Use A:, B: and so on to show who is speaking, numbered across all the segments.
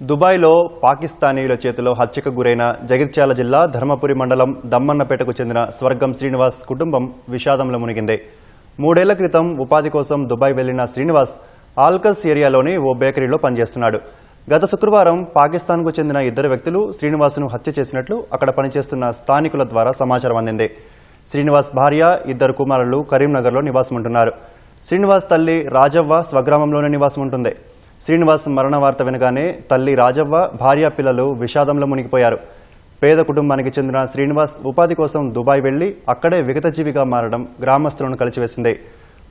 A: దుబాయ్లో పాకిస్తానీయుల చేతిలో హత్యకు గురైన జగిత్యాల జిల్లా ధర్మపురి మండలం దమ్మన్నపేటకు చెందిన స్వర్గం శ్రీనివాస్ కుటుంబం విషాదంలో మునిగింది. మూడేళ్ళ క్రితం ఉపాధి కోసం దుబాయ్ వెళ్ళిన శ్రీనివాస్ ఆల్కస్ ఏరియాలోని ఓ బేకరీలో పనిచేస్తున్నాడు. గత శుక్రవారం పాకిస్తాన్కు చెందిన ఇద్దరు వ్యక్తులు శ్రీనివాస్ను హత్య చేసినట్లు అక్కడ పనిచేస్తున్న స్థానికుల ద్వారా సమాచారం అందింది. శ్రీనివాస్ భార్య ఇద్దరు కుమారులు కరీంనగర్లో నివాసం ఉంటున్నారు శ్రీనివాస్ తల్లి రాజవ్వ స్వగ్రామంలోనే నివాసం ఉంటుంది శ్రీనివాస్ మరణ వార్త వినగానే తల్లి రాజవ్వ భార్య పిల్లలు విషాదంలో మునిగిపోయారు. పేద కుటుంబానికి చెందిన శ్రీనివాస్ ఉపాధి కోసం దుబాయ్ వెళ్ళి అక్కడే విగతజీవిగా మారడం గ్రామస్తులను కలిచివేసింది.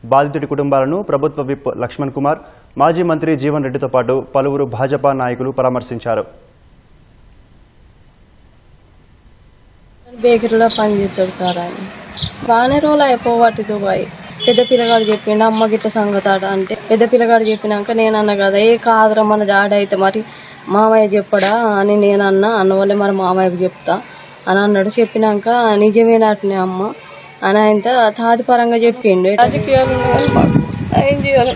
A: బాధితుడి కుటుంబాలను ప్రభుత్వ విప్ లక్ష్మణ్ కుమార్ మాజీ మంత్రి జీవన్ రెడ్డితో పాటు పలువురు భాజపా నాయకులు పరామర్శించారు.
B: బేకరీలో పనిచేస్తాడు సార్ ఆయన. బాగానే రోజులు అయిపోవాటి దుబాయ్. పెద్ద పిల్లగాడు చెప్పిండు అమ్మ గిట్ట సంగతాడు అంటే పెద్ద పిల్లగాడు చెప్పినాక నేను అన్న కదా ఏ కాదురా మన డాడీ అయితే మరి మామయ్య చెప్పడా? అని నేను అన్న అన్న మరి మామయ్యకు చెప్తా. అని అన్నాడు. చెప్పినాక నిజమేనటనే అమ్మ? అని ఆయన తాదిపరంగా చెప్పిండు. రాజకీయాలు ఏం చేయాలి?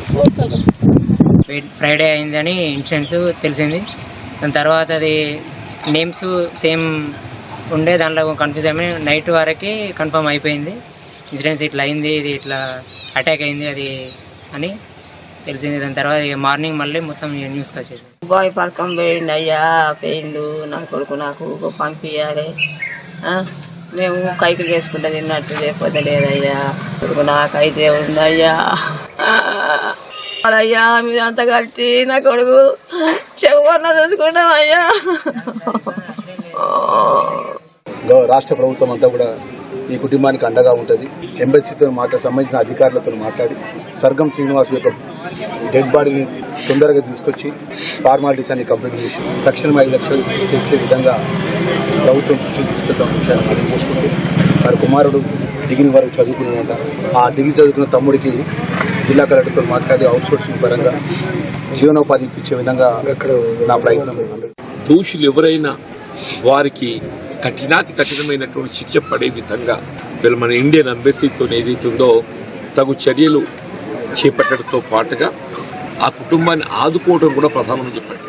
C: ఫ్రైడే అయిందని ఇన్సిడెంట్స్ తెలిసింది. దాని తర్వాత అది నేమ్స్ సేమ్ ఉండే దాంట్లో కన్ఫ్యూజ్ అయ్యి నైట్ వరకే కన్ఫర్మ్ అయిపోయింది. ఇన్సిడెంట్స్ ఇట్లా అయింది ఇది ఇట్లా అటాక్ అయింది అది అని తెలిసింది. దాని తర్వాత ఇక మార్నింగ్ మళ్ళీ మొత్తం న్యూస్కి వచ్చేది.
D: బాయ్ పథకం పోయిండు అయ్యా పోయిండు నా కొడుకు నాకు పంపించాలి మేము కైకులు వేసుకుంటా తిన్నట్టు లేకపోతే లేదయ్యా. కొడుకు నాకైతే ఉందయ్యా. అయ్యా మీరంతా కలిసి నా కొడుకు. చెవన్న చూసుకుంటాం అయ్యా
E: రాష్ట్ర ప్రభుత్వం అంతా కూడా ఈ కుటుంబానికి అండగా ఉంటుంది. ఎంబసీతో మాట్లాడి సంబంధించిన అధికారులతో మాట్లాడి సర్గం శ్రీనివాస్ యొక్క డెడ్ బాడీని తొందరగా తీసుకొచ్చి ఫార్మాలిటీస్ అన్ని కంప్లీట్ చేసి తక్షణం ఐదు లక్షలు తెచ్చే విధంగా ప్రభుత్వం దృష్టికి తీసుకెళ్తాం విషయాన్ని మనం చూసుకుంటే వారి కుమారుడు డిగ్రీ వరకు చదువుకున్నాడంట ఆ డిగ్రీ చదువుకున్న తమ్ముడికి జిల్లా కలెక్టర్తో మాట్లాడి అవుట్సోర్సింగ్ పరంగా జీవనోపాధి ఇప్పించే విధంగా నా ప్రయత్నం.
F: దోషులు ఎవరైనా వారికి కఠినాతి కఠినమైనటువంటి శిక్ష పడే విధంగా వీళ్ళు మన ఇండియన్ అంబెసీతో ఏదైతుందో తగు చర్యలు చేపట్టడంతో పాటుగా ఆ కుటుంబాన్ని ఆదుకోవడం కూడా ప్రధానమని చెప్పండి.